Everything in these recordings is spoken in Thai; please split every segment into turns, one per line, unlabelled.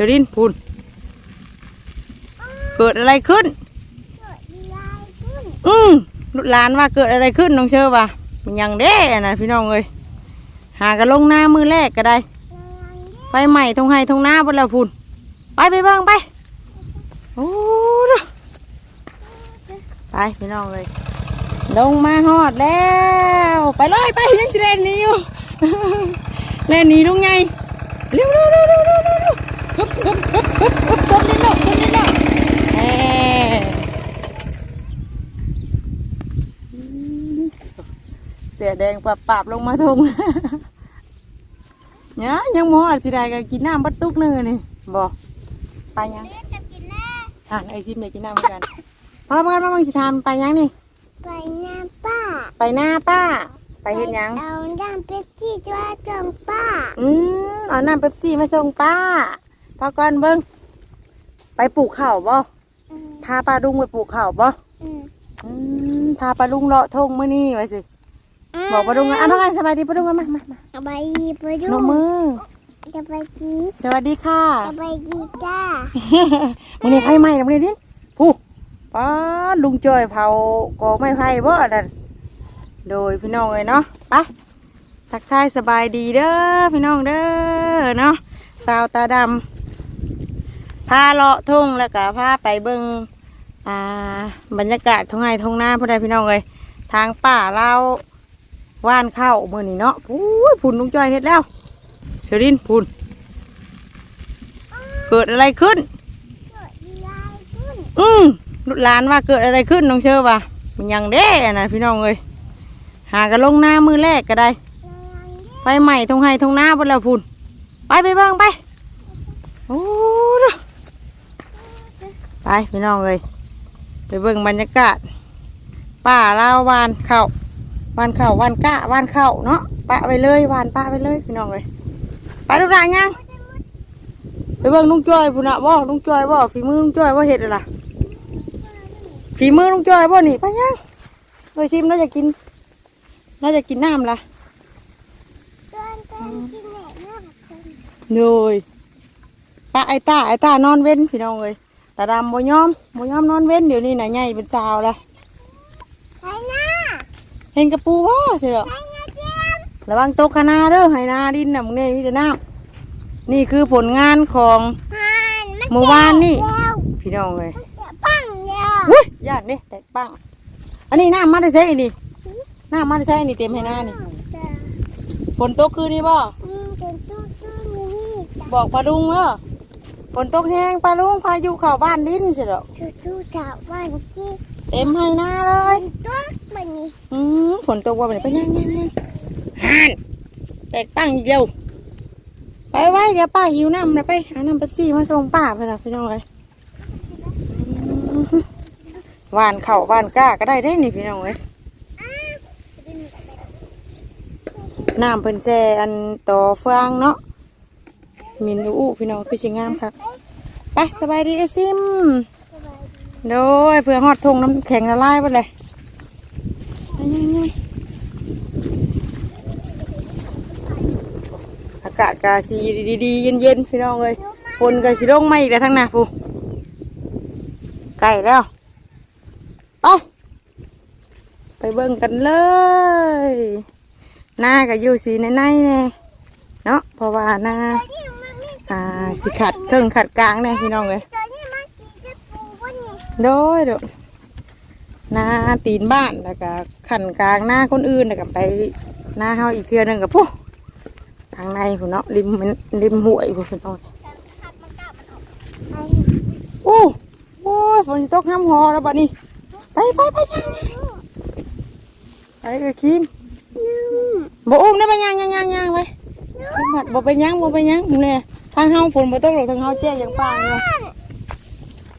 ชรินพูนเกิดอะไรขึ้น
เกิดลายขึ้น
อืมลูกหลานว่าเกิดอะไรขึ้นน้องเชื่อว่ามันยังเด้นะพี่น้องเอ้ยหากันลงหน้ามือแรกก็ได้ ไฟใหม่ทงไห้ทงหน้าบนแล้วพูนไปไปเบิ่งไปโอ้ดูไปพี่น้องเลยลงมาฮอดแล้ว ไปเลยไปยังสิเล่นหนี้อยู่เล่นหนี้ลุงไงเร็วเร็วเร็วเร็ว เร็วเร็วเร็วฮึบฮึบฮึบฮึบฮึบคนนิดหน่อยคนนิดหน่อยแหมเสียแดงปับปับลงมาทงเนี่ยยังหมอดสิได้ก็กินน้ำบัดตุกหนึงนี่บอกไปยัง
เล็กจะกินแน่
อ่านไอซิมอยากกินน้ำเหมือนกันพ่อเพื่อนว่ามึงสิทำไปยังนี่
ไปหน้าป้า
ไปหน้าป้า ไปเห็นยัง
เอาด้านเป็ดที่จ้าจงป้า
อืมเอาน้ำเป๊ปซี่มาส่งป้า พอก่อนเบิ้งไปปลูกข้าวบ่
อืม
พาปลาลุงไปปลูกข้าวบ่
อืม
อืมพาปลาลุงเลาะทงมื้อนี้ไว้สิบอกปลาลุงอะพากันสบายดีปลาลุงกันมามามา
จะไปไปดู
นมมือ
จะไปกี
สวัสดีค่ะ
จะไปกีจ้า
มึงนี่ไผ่ไหม้นะมึงนี่ดิผู้ป้าลุงจอยเผากอไม้ไผ่บ่นั่นโดยพี่น้องเลยเนาะไปทักทายสบายดีเด้อพี่น้องเด้อเนาะสาวตาดำ พาเลาะทุ่งแล้วก็พาไปเบิ่งอ่าบรรยากาศท้องไร่ท้องนาพ่อใดพี่น้องเลยทางป่าเราว่านเข้ามื่อนี้เนาะพูยพุ่นลุงจอยเฮ็ดแล้วเชอรินพุ่นเกิดอะไรขึ้น
เกิดลายขึ้น
อืมลูกหลานว่าเกิดอะไรขึ้นน้องเชื่อว่ามันยังเด้นะพี่น้องเอ้ยหากันลงหน้ามือแรกก็ได้ ไฟใหม่ทงไห้ทงหน้าบนแล้วพูนไปไปเบิ่งไปโอ้ดู ไปพี่น้องเอ้ยไปเบิ่งบรรยากาศป่าลาววานเข่าววานเข่าววานก้าวานเข่าวเนาะปะไปเลยวานปะไปเลยพี่น้องเอ้ยไปลูกหลานยังไปเบิ่งลุงจ้อยพุ่นน่ะบ่ลุงจ้อยบ่ฝีมือลุงจ้อยบ่เฮ็ดอะไรฝีมือลุงจอยบ่นี่ไปยังเฮ้ยซิมเราจะกินเราจะกินน้ำละ
เดินเดินกินแหนมากคน
โดยป้าไอ้ตาไอ้ตานอนเว้นพี่น้องเอ้ย ตาดำบ่ยอมบ่ยอมนอนเว้นเดี๋ยวนี้น่ะใหญ่เป็นสาวละ
ใช่หน้า
เห็นกระปูบ่ใช่หรอ
ใช่หน้าเจม
ระวังตกคณาเด้อให้นาดินน่ะมึงเนี่ยมีแต่น้ำนี่คือผลงานของ
ผ่านมัน
เมื่อวานนี่
แล้ว
พี่น้องเอ้ย
ปังแล้ว
อุ้ยญาตินี่แตกปังอันนี้น้ำมาได้ใช่นี่น้ำมาได้ใช่นี่เต็มให้หน้านี่ฝนตกคืนนี้บ่
อืมเป็นตู้ตู้มินิจ้ะ
บอกปลาลุงเด้อ ฝนตกแห้งปลาลุงพายุเข้าบ้านลิ้นสิหรอก
ตู้ตู้ถามว่าที่
เต็มให้หน้าเลย
ตัวมันนี่
อืมฝนตกว่าเป็นไปยังยังยังห่านแตกปังอีกเดียวไปไว้เดี๋ยวป้าหิวน้ำนะไปหาน้ำเป๊ปซี่มาส่งป้าไปนะพี่น้องเลยอืมหวานเข่าวหวานก้าก็ได้ได้นี่พี่น้องเลยน้ำเพิ่นแซ่อันต่อเฟืองเนาะ มินอู้พี่น้องคือสิงามครับไปสบายดีไอซิมโดยเพื่อฮอดทงน้ำแข็งละลายไปเลยไปยังไอากาศกาสีดีๆเย็นๆพี่น้องเลยฝนกาสีลงไมาอีกแล้วทั้งนาผู้ใกล้แล้วไปไปเบิ่งกันเลยหน้าก็อยู่สีในในๆแน่เนาะเพราะว่าหน้า อ่าสิขัดเครื่องขัดกลางแน่พี่น้องเลย
ตัวนี้มันสีจะปูวันนี้
โดยโดยหน้าตีนบ้านแล้วก็ขันกลางหน้าคนอื่นแล้วก็ไปหน้าเฮาอีกเทือหนึงกับพวกทางในพุ่นเนาะริมมันริมห้วยพุ่นพี่น้อง
หักมันกลับมันออกไอ้
โอ้โอ้ยฝนสิตกน้ำหอแล้วบัดนี้ไปไปไปยังไปเอ้ยคิม
นึ่ง
บ่อุ้มได้ไปยังยังยังยังไปอุ้มบัดบ่เป็นหยังบ่เป็นหยังมึงเนี่ย ทางเฮาฝนบ่ตกหรอกทางเฮาแจ้งอย่างป้างเลย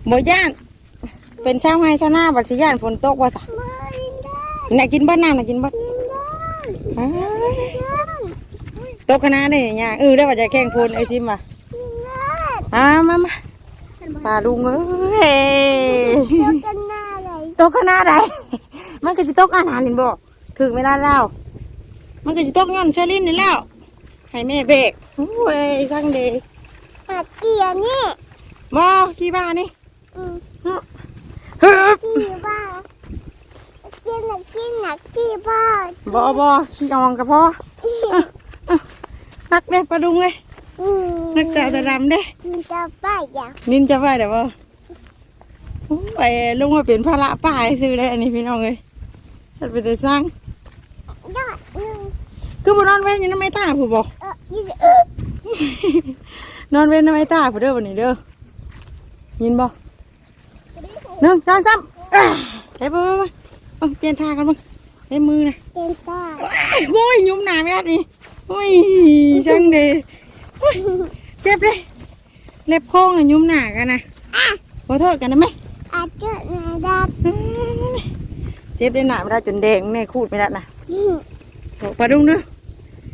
บ่ย่าน เป็นชาวไร่ชาวนาบัดสิย่านฝนตกว่าซะ
มาลินได้
น่ะกินเบ้านน้ำน่ะกินเบ้าน
ลินได้
อ้าย
ลิน
ตกคณะนี่เนี่ยเออได้ว่าจะแข่งพลไอซิมว่ะ
ได้
อ่ามามาปลาลุงเอ้ย
เดี๋ยวกันหน้าเลย
ตกคณะใดมันก็จะตกอาหารนี่บอกถึงเวลาแล้ว มันก็จะตกย้อนเชอรินนี่แล้ว ให้แม่เบรกโอ้ยสั่งเด ย์
มาเกี่ยนี่
มอขี้บ้านี่
อืม
ฮึบ
กี่บ้ากินหนักกินหนักกี่บ้า
บอบอขี้อองกับพ่อนักเด้ปลาดุงเลย
อืม
นักจ่าตะดำเด้
มันจะไปอย่าง
นินจะไปเดี๋ยวบ่ไปลุงมาเป็นภาระป้าให้ซื้อได้อันนี้พี่น้องเลยฉันไปแต่สร้าง
ยอดหนึ่ง
คือบ่นอนเว้นอยู่น้ำไม่ตาผู้บอก
เออยี่สิบเออ น
อนเว้นน้ำไม่ตาผู้เด้อวันนี้เด้อยินบ่หนึ่งสองสามอะไปไปไปไปเอาเปลี่ยนท่ากันบ้างใช้มือนะ
เต็มตา
โอ้ยยุ่มหนาไม่ได้นี่โอ้ยช่างเดโอ้ยเจ็บเลยเล็บโค้งน่ะยุ่มหนากันนะขอโทษกันนะไหม
อาจจะนาดับ
อืมเจ็บได้หนาไม่ได้จนแดงเนี่ยคูดไม่ได้นะ
อืม
บอกปลาดุงเด้อ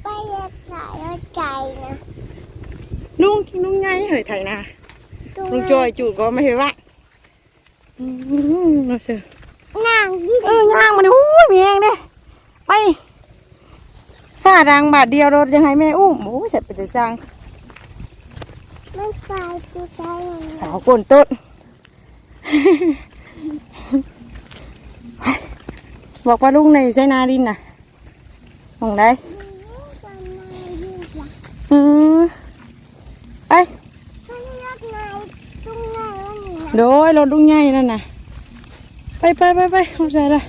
ไปรักษาแล้วใจนะ
ลุงลุงไงเฮ้ยไถนา
ตัว
ลุงจอยจูดก็ไม่เห็นว่าอืมเราเชื่อ
นางยิ่ง
เออย่างมันโอ้ยมีแรงเด้ไปฝ้าดังบาทเดียวรถยังไงแม่อุ้มโอ้ยเสร็จไปแต่สร้าง
ไม่ไปตัวใจอย่าง
สาวก้นต้นบอกว่าลุงในอยู่ใช้นาดินน่ะมองได้อืมไอ้ย โดยรถลุงใหญ่นั่นน่ะ ไปไปไปไปเอาใส่ละ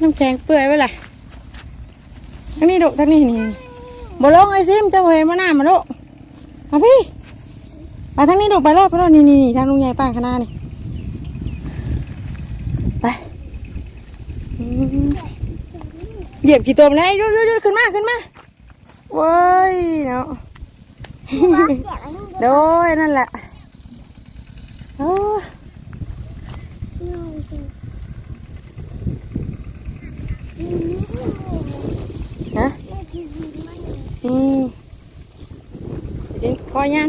น้ำแข็งเปื่อยไปละทางนี้ดุทางนี้นี่บ่ลงไอ้ซิมจะเห็นมาหน้ามาดุมาพี่มาทางนี้ดุไปรอดไปรอดนี่นี่ทางลุงใหญ่ป้างข้างหน้านี่ไปเหยียบกี่ตัวมาเลยหยุดหยุดหยุดขึ้นมาขึ้นมาเว้ยเนาะ โดยนั่นแหละโอ้นะอืมกินพอยัง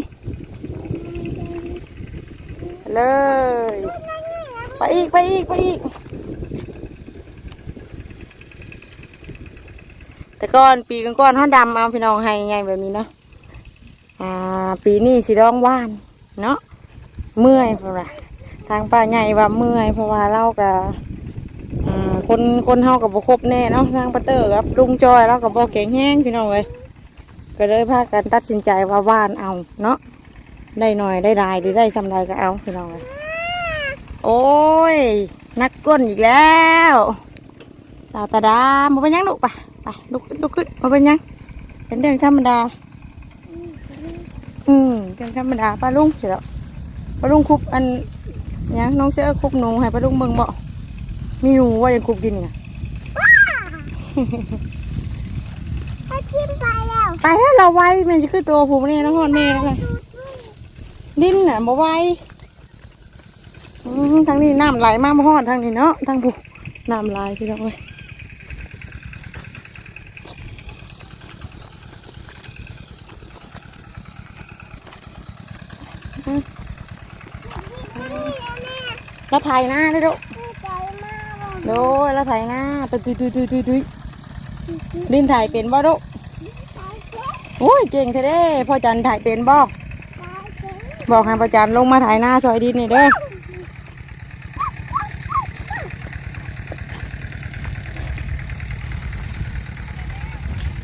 เลยไปอีกไปอีกไปอีกแต่ก่อนปีก่อนๆเขาดำเอาพี่น้องให้ไงแบบนี้เนาะ ปีนี้สิร้องว่านเนาะเมื่อยเพราะว่าทางป้าใหญ่ว่าเมื่อยเพราะว่าเรากับคนคนเฮากับบุคบแน่เนาะทางปาเตอร์ครับลุงจอยเรากับบ่แข็งแห้งพี่น้องเลยก็เลยพากันตัดสินใจว่าว่านเอาเนาะได้หน่อยได้รายหรือได้สำไรก็เอาพี่น้องเลยโอ้ยนักก้นอีกแล้วสาวตาดามาเป็นยังลูกปะไปลุกขึ้นลุกขึ้นมาเป็นยังเป็นเรื่องธรรมดา เป็นธรรมดาป้าลุงเสร็จแล้วป้าลุงคุบอันหยังน้องเสือคุบหนูให้ป้าลุงเบิ่งบ่มีหนูว่ายังคุบกินไง
ถ้าทิ้มไปแล้ว
ไปแล้วเราไว้แมันจะคือตัวผูนี่นะฮอดแม่แล้วเลยดิ้นน่ะบ่ไว้อืมทางนี้น้ำไหลมาบ่ฮอดทางนี้เนาะทางผูน้ำไหลพี่น้องเอ้ย เราถ่ายหน้าเลยลูก
ใจมาก
โดยเราถ่ายหน้าตุยตุยตุยตุยตุยตุยดินถ่ายเป็นบ่ลูกโอ้ยเก่งแท้เด้พ่อจันถ่ายเป็นบ่บอกให้พ่อจันลงมาถ่ายหน้าซอยดินนี่เด้อ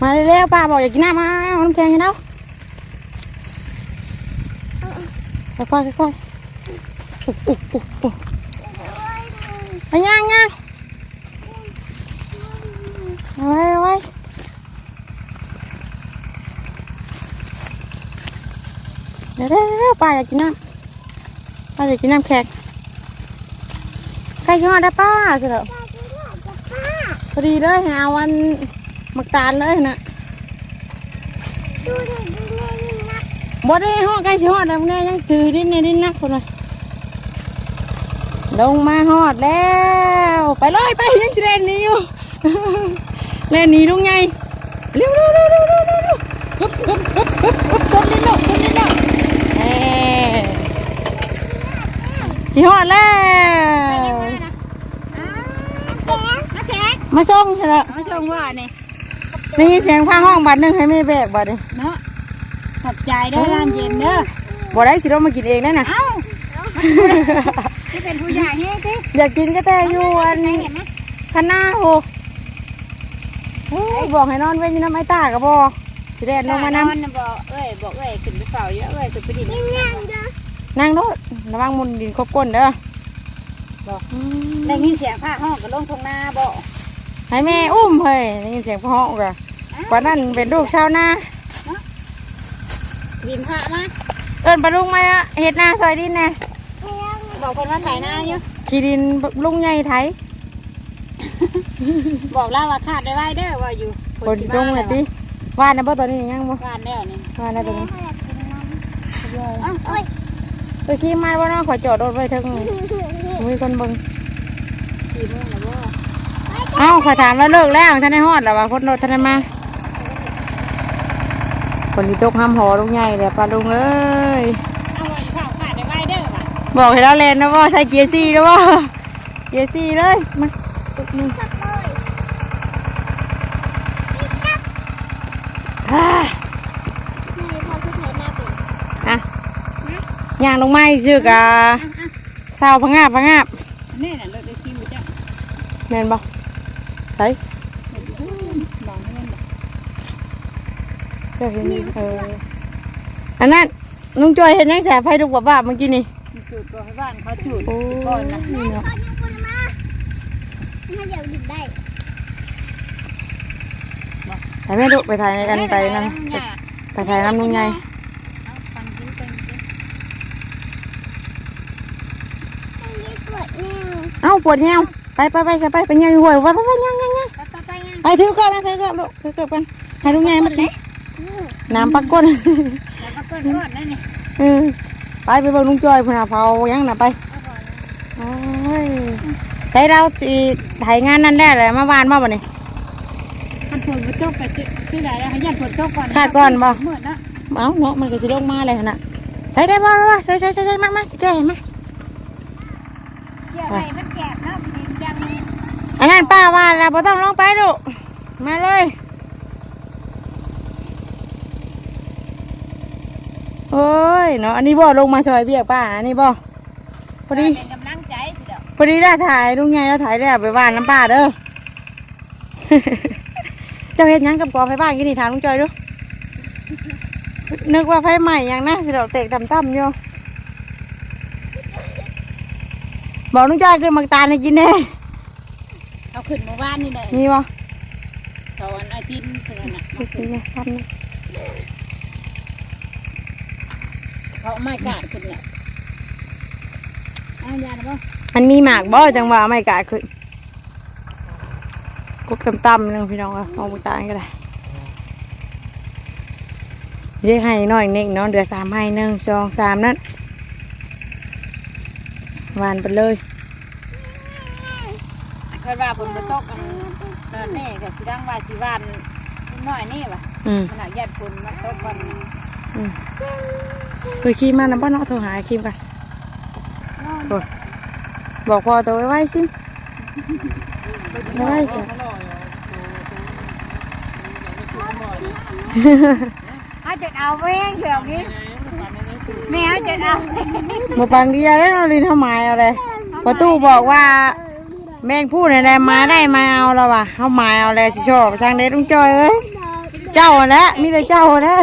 มาเร็วๆป้าบอกอยากกินน้ำมาเอาน้ำแข็งให้เราค่อยๆค่อยๆอุ๊บอุ๊บอุ๊บอุ๊บไปย่างย่างเอาไว้เอาไว้เดี๋ยวเดี๋ยวเดี๋ยวป้าอยากกินน้ำป้าอยากกินน้ำแข็งใครชอบได้ป้าเสร็จแล้วพอดีเลยให้เอาวันหมักตาลเลยนะ
ดูดิดูเลยนะ
บ่ได้ฮอดใกล้สิฮอดแล้วแน่ยังถือดินในดินนักคนเลย ลงมาฮอดแล้ว ไปเลยไปยังสิเล่นหนี้อยู่เล่นหนี้ลุงไงเร็วเร็วเร็วเร็วเร็วเร็วเร็วฮึบฮึบฮึบฮึบฮึบคนนี้เนาะคนนี้เนาะเอ้ที่ฮอดแล้ว
แจ๊ก
มาส่งเถอะ
มาชมว่านี่
นี่เสียงฟ้าห้องบัดหนึงให้ไม่แบกบัดนี่
เนาะใจเด้อร้านเย็นเด้อ
บ่ได้สิเรามากินเองได้น่ะ
เอ้าที่เป็นผู้ใหญ่ให้สิ
อยากกินก็แต่อยู่อัน
ไหนเห็นไหม
คณะโหโอ้ยบอกให้นอนเว้นอยู่น้ำไอ้ตากับบ่สิแดดลงมานํ
นอนน่ะบอกเอ้ยบอกเอ้ยขึ้นไปเฝ้าเยอะเอ้ยขึ้นไปดิน
ยังยังเด้อ
นั่งโนดระวังมุนดินครบก้นเด้อ
บอก
อืม
ได้ยินเสียงผ้าห้องกับลงทงนาบอก
ให้แม่อุ้มเฮ้ยได้ยินเสียงพ่อห้องกะกว่านั้นเป็นลูกชาวนา
บินผ้ามา
เอิ้นปลาลุงมาเฮ็ดนาซอยดินแน่
บอกคนว่าไถนาอยู่
ขี่ดินลุงใหญ่ไถ
บอกแล้วว่าขาดได้ไว้เด้อว่าอยู่
คนสิลงเลยติว่านะบ่ตอนนี้ยังบ่
การแล้วนี่
ว่านะตอนนี้
เอ้า
โอ้ย
ไปขี่มาบ่เนาะขอจอดรถไว้เทึงมีคนเบิ่ง
สี่โมงแล้วบ่
เอ้าขอถามแล้วเลิกแล้วท่านได้ฮอดแล้วว่าคนรถท่านได้มาคนที่ตกห้ามหอลุงใหญ่เดี๋ยวปลาลุงเอ้ย บอกให้เราเล่นนะว่าใส่เกียร์สี่นะว่าเกียร์สี่เลยมาตุ๊กนี่
สับเลย
อ่า
นี่พอคือไถหน้าเป็น
อะย่างลงมาอีกชื่อกะสาวพังงาบพังงาบ
นี่น่ะรถได้คิวจ้ะ
แม่นบ่ใส่
บอกให้มันบอก
เจ้าเห็นเอออันนั้นลุงจอยเห็นยังแสบไฟลูกบ่บ้าเมื่อกี้นี่
จุดก็ให้บ้านเขาจุด
โอ้
ก่อนนะ
นี่เนาะ
พอยังคนมาถ้าอยากดิบได้
ไปแม่ลูกไปถ่ายในกันไปนำ
เนี่ย
ไปถ่ายน้ำลุงใหญ่
เอาฟังกินเป็นกิน
ต้องยึดปวดแนว
เอ้าปวดแนวไปไปไปจะไปไปเงี้ยอยู่ห่วยไปไปไปยังยังยัง
ไปไปไปยัง
ไปถือเกิบนะถือเกิบลูกถือเกิบกันให้ลุงใหญ่มากินน้ำปักก้น
แล้วก็เปิดก่อนนั่นนี่
เออ ไปไปเบิ่งลุงจอยพุ่นน่ะเผายังน่ะไป
เอาก่อนนะ
โอ้ยใช้เราสิถ่ายงานนั้นได้เลยมาวานมาบ่นี่
ขันฝนมาตกไปที่ไหนแล้วให้ยันฝนตกก่อน
คาดก่อนบ่
เมื่อนะ
เอ้าเนาะมันก็สิลงมาเลยหั่นน่ะใช้ได้บ่ล่ะใช้ใช้ใช้ใช้มามาสิแก้ให้มา
เกี่ยวอะไรมันแก่เนาะมันยัง
อันนั้นป้าว่าแล้วบ่ต้องลงไปลูกมาเลย โอ้ยเนาะอันนี้บ่ลงมาซอยเบียกป้าอันนี้บ่พอดี
เป็นกำลังใจสิเด้อ
พอดีได้ถ่ายลุงใหญ่แล้วถ่ายได้ไปบ้านน้ำป้าเด้อเจ้าเฮ็ดหยังกับกองไฟบ้านกินนี่ถามลุงจอยดูนึกว่าไฟใหม่ยังนะสิเราเตะต่ำๆอยู่บอกลุงจอยขึ้นมักตาลให้กินแน่
เขาขึ้นเมื่อวานนี่เลย
มีบ่
เขาวันอาทิตย์เท่านั้นน่ะ
ไปกินเลยทำนะ
เขาไม่กล้าขึ้นเนี่ยเอายาหรือเปล่า
อันมีหมากบ่จังหวะไม่กล้าขึ้นกบต่ำๆนึงพี่น้องอะเอามักตาลก็ได้เรียกให้น้อยเน่งเนาะเดือสามให้หนึ่งสองสามนั่นหวานไปเลย
เคยว่าฝนมาตกกันตอนนี้ก็สิดังว่าสิวานน้อยนี่ว่ะ
อืม
ขนาดยันฝนมาตกก่อน
เคยขี่มานะบ้านเนาะโทรหาคิมกันโอ้ยบอกพอตัวไว้ไว้สิไว้ไว้สิ
เอาจะเอาแม่งเฉยนี้แม่เอาจะเอา
หมปังเดียแล้วเราลินทำไมเอาเลยพอตู้บอกว่าแมงพูดอะไรมาได้มาเอาแล้วว่ะเขาหมายเอาเลยสิชอบทางเด็ดลุงจอยเอ้ยเจ้าแหละมีแต่เจ้าแหละ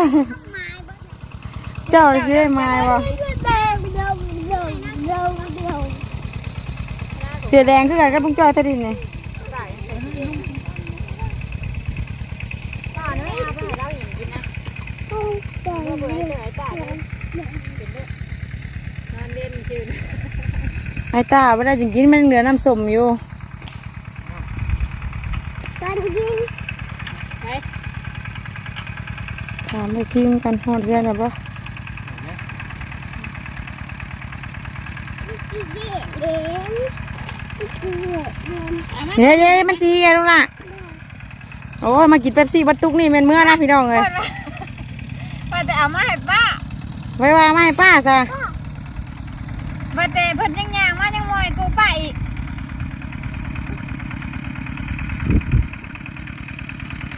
เจ้าสิได้หมายว่ะ
ไม่ใช่แดงเดิมเดิมเดิมเดิม
เสียแดงคือกันกับลุงจอยทดินไง
ก่อนไม่เอาไปให้เราเห็นกินนะ
ตุ้งเดิม
เบื่อเหนื่อยป่ะนอนเล่นจืด
ไอ้ตาเวลาจึงกินมันเหลือน้ำส้มอยู่
การยิง
ไป
ถามไปคิมกันฮอดเรียนหรือเปล่า
อีก เด็กเด่นอีกเด็กเด่น
เอามา
เย้เย้มันสีอะลูกล่ะ โอ้ยมากินเป๊ปซี่บัตตุกนี่เป็นเมื่อนะพี่น้องเลย
ป้าจะเอามาให้ป้า
ไว้ว่าไม่ให้ป้าซะ
มาแต่เพิ่นยังยางมายังมอยกูไปอีก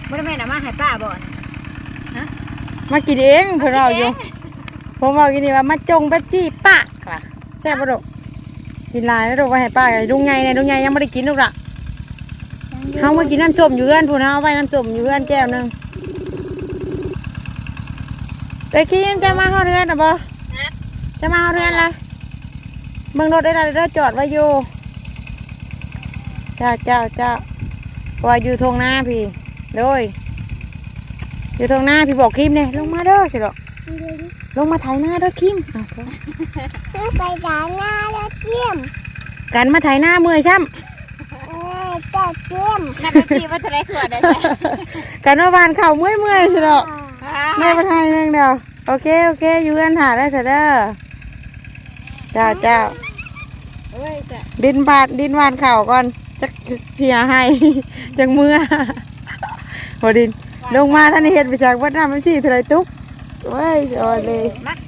บ่ได้แม่นเอามาให้ป้าบ่นะฮะ
มากินเองเพิ่นเอาอยู่ ผมบอกกินนี่ว่ามาจงเป๊ปซี่ปะว่ะแซ่บบ่ดอก กินหลายแล้วดอกไว้ให้ป้ากันลุงไงเนี่ยลุงไงยังไม่ได้กินลูกละเฮามากินน้ำส้มอยู่เพื่อนพูนเฮาเอาไว้น้ำส้มอยู่เพื่อนแก้วหนึงไปกินจะมาเฮาเรือนน่ะบ่จะมาเฮาเรือนละเบิ่งรถได้ละเด้อจอดไว้อยู่เจ้าเจ้าเจ้าว่าอยู่ทงหน้าพี่โดยอยู่ทงหน้าพี่บอกคิมเนี่ยลงมาเด้อสิดอกลงมาถ่ายหน้าเด้อคิมอะ
เพื่อไปด่าหน้าแล้วเจียม
กันมาถ่ายหน้าเมื่อยซ้
เออจะเจียม
นักดนตรีว่าจะได้ขวดได้ใช่ำ
กันมาบานเข่าเมื่อยเมื่อยสิดอกแม่มาถ่ายหนึงเดียวโอเคโอเคอยู่กันถ่ายได้เถอะเด้อเจ้าเจ้า
เอ้ยจะ
ดินบาดดินวานเข่าก่อนจักเชียให้ จังเมื่อพอดินลงมาท่านนี่เห็นไปจากวัดน้ำมันสี่เท่าไรตุ๊ก เว้ยสอนเลย
มัก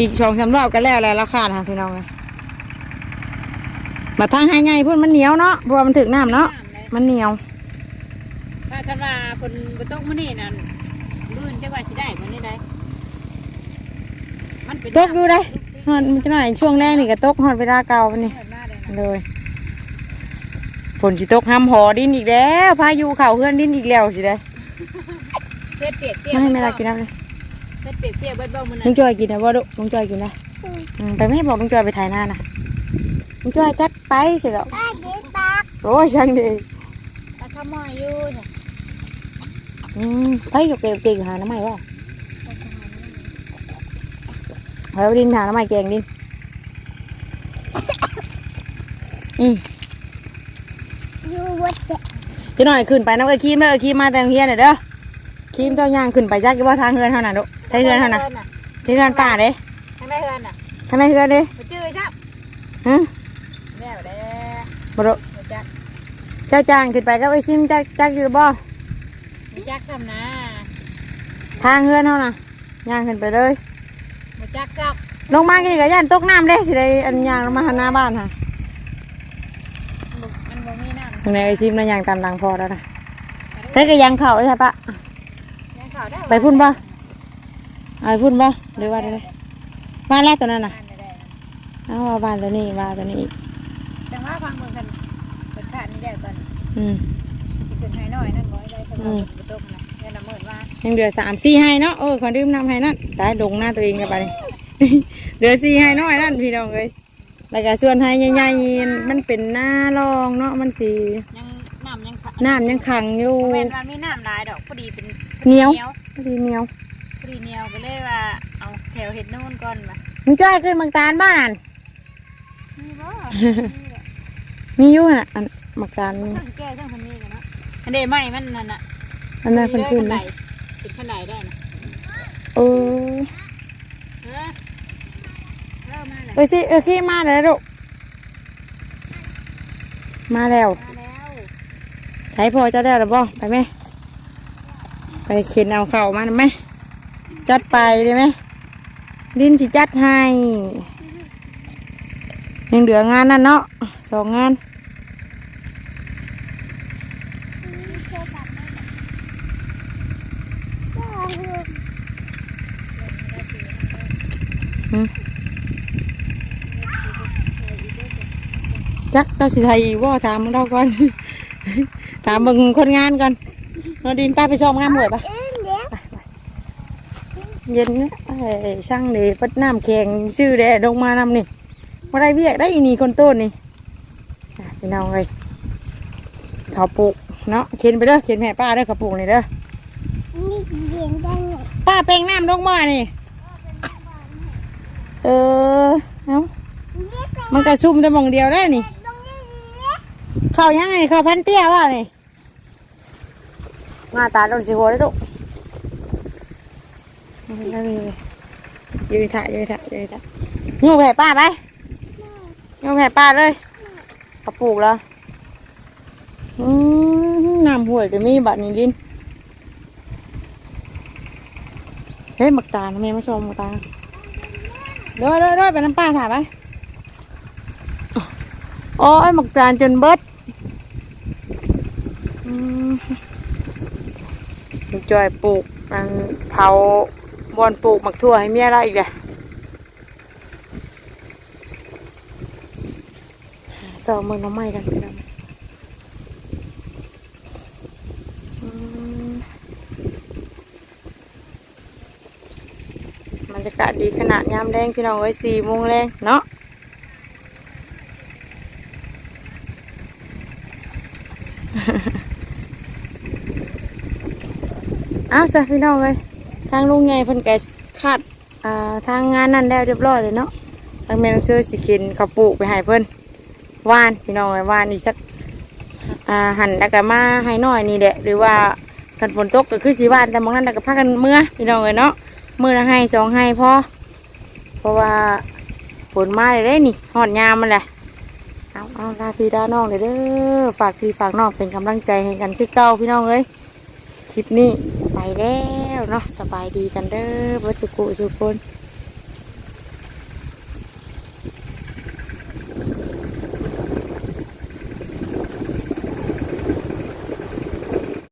อีกสองสามรอบกันแล้วแหละราคาทางพี่น้องเลยมาทางให้ไงพุ่นมันเหนียวเนาะเพราะว่ามันถึกน้ำเนาะ
น้ำเลย
มันเหนียว
ถ้าคันว่าคนบนโต๊ะมื้อนี้นั่นลื่นจังว่าสิได้มื้อนี้ได้มันเป็น
ตกอยู่ได้ฮอนมันจะหน่อยช่วงแรกนี่ก็ตกฮอนเวลาเก่าปะนี่
เปิดมาเลยนะ
เลยฝนสิตกห้ำหอดินอีกแล้วพายุเข่าเฮือนดินอีกแล้วสิได้
เผ็ดเปียกเปียก
ไม่ให้แม่ลากินน้ำเลย
เผ็ดเปียกเปียกเบิดเบ้ามื้อนั้
ลุ
น
งจอยกินนะบ่ดุลุงจอยกินนะอืมไปไม่ให้บอกลุงจอยไปถ่ายหน้านะลุงจอยจัดไปสิหรอก
ป้าเด็กปาก
โอ้ยช่างดี
ถ้าขโมยอยู่เนี่ย
อืมไปกับเกลเก่งหาน้ำใหม่ว่าเอาดินหาน้ำใหม่แกงดินอืม
อยู่วัดเด็ก
จะหน่อยขึ้นไปน้ำเอ้ยคีมเด้อเอ้ยคีมมาแต่โรงเฮียนน่อยเด้อ คีมเจ้าย่างขึ้นไปจักกี่ว่าทางเฮือนเท่านั้นดุใช่เฮือนเท่านั้นใช่เฮือนป่าเด้
ทางได้เฮือนน่ะ
ทางไหนเฮือนเด้
บ่จื้อซับ
ฮะ
แม่บ่ได้
บ่ดุ
บ่จัก
เจ้าจ้างขึ้นไปก็ไอ้ซิมจักจักอยู่บ่
บ่จักซ้ำนะ
ทางเฮือนเท่าน่ะย่างขึ้นไปเลย
บ่จักซับ
ลงมากินกับย่านตกน้ำเด้สิได้อันย่างลงมาหันหน้าบ้านค่ะ
บ่มันบ่มีน้ำ
ทางไหนไอ้ซิมน่ะย่างตามหลังพอแล้วนะใส่กระยังเข่าเลยใช่ปะ
ยังเข้า ได้
ไปพุ่นบ่เอาไปพุ่นบ่หรือว่าได้บ้านแรกตัวนั้นน่ะ
บ้านได้นะ
เอาว่าบ้านตัวนี้บ้านตัวนี้อีก
จังว่าฟังเมืองกันเปิดขาดนี่ได้ก่อน
อืม
สิขึ้นให้น้อยนั่นบ่ได้สำห
อื
รับ
ม
บ่ตกนะเงินละหมื่นว่า
ยังเหลือสามสี่ให้เนาะเออขอดื่มน้ำให้นั่นตายลงหน้าตัวเองกันไปเหลือสี่ให้น้อยนั่นพี่น้องเอ้ยแล้วก็ส่วนให้ใหญ่ๆมันเป็นหน้ารองเนาะมันสี
ยังน้ำยังขะ
น้ำยังขังอยู่
บ่แม่นว่ามีน้ำหลายดอกพอดีเป็น
เหนียว
พอ
พอดีเหนียว
ดีเหนียวก็เลยว่าเอาแถวเห็ดนู่นก่อนมา
มึงจ้อยขึ้นบางตาลบ้านนั่น
นี่บ่
มีอยู่น่ะอันมักตาลมี
ต้องแก้ต้องทำนี่กันเนาะอันเดไม้มันนั่นน่ะ
อันนั้นเพิ่นขึ้น
เล
นะ
ยเป็นขนาดได้นะ
เออ
เออเออมาแล้ว
ไปสิเออขี้มาแล้วลูกมาแล้ว
มาแล้ว
ใช้พอจะได้หรือบ่ไปไหม ไปเข็นเอาเข่ามาได้ไหมจัดไปได้ไหมดินสิจัดให้ยังเหลืองานนั่นเนาะสองงานจักเราสิไทยว่าถามเราก่อน ถามเบิ่งคนงานก่อน เราดินป้าไปชอบงานหมวยปะ
เอ็นเด็ก
เย็นเนี่ยเอ้ยช่างดีปัดน้ำแข็งซื้อแดดลงมานำนี่มาได้เวียกได้อีนี่คนต้นนี่อะพี่น้องเลยเขาวปลูกเนาะเข็นไปเด้อเข็นแม่ป้าเด้อเขาวปลูกนี่เด้อ
นี่เย็นจังเลย
ป้าเป่งน้ำลงมานี่เออเอา
เด็กไป
มันกระซุ่มแต่หมองเดียวได้นี่
ตรงนี้เด็ก
เข้ายังไงเข้าพันเตี้ยว่านี่ มาตาโดนสิหัวได้อลูกยืนถ่ายยืนถ่ายยืนถ่ายงูแผ่ป้าไปงูแผ่ป้าเลยกระปลูกแล้วน้ำห่วยก็มีบัดนี้ลินเฮ้ยหมักตาแม่มาชมหมักตาเด้อเด้อเด้อไปน้ำป้าถ่ายไปโอ้ยหมักตาจนเบิดอืม จอยปลูกมันเผาบอนปลูกหมักทั่วให้เมียเราอีกเลยสอบมือน้ำไม้กันพี่น้องอืมบรรยากาศดีขนาดยามแรงพี่น้องเอ้ยสี่โมงแรงเนาะ อ้าวสะพี่น้องเลยทางลุงไงเพิ่นแกคาดอ่าทางงานนั่นแล้วเรียบร้อยเลยเนาะทางแม่น้องเชื่อสิกินข้าปลูกไปให้เพิ่นวานพี่น้องเลยวานอีกสักอ่าหั่นแล้วก็มาให้น้อยนี่แหละหรือว่ากันฝนตกก็คือสีว่านแต่มองนั้นแล้วก็พากันเมื่อพี่น้องเลยเนาะเมื่อละให้สองให้พอเพราะว่าฝนมาเลยเด้นี่หอดยามมันแหละเอาเอาลาพี่ลาน้องเลยเด้อฝากพี่ฝากน้องเป็นกำลังใจให้กันคือเก่าพี่น้องเอ้ยคลิปนี้ ไปแล้วเนาะสบายดีกันเด้อวัสุกุสุคน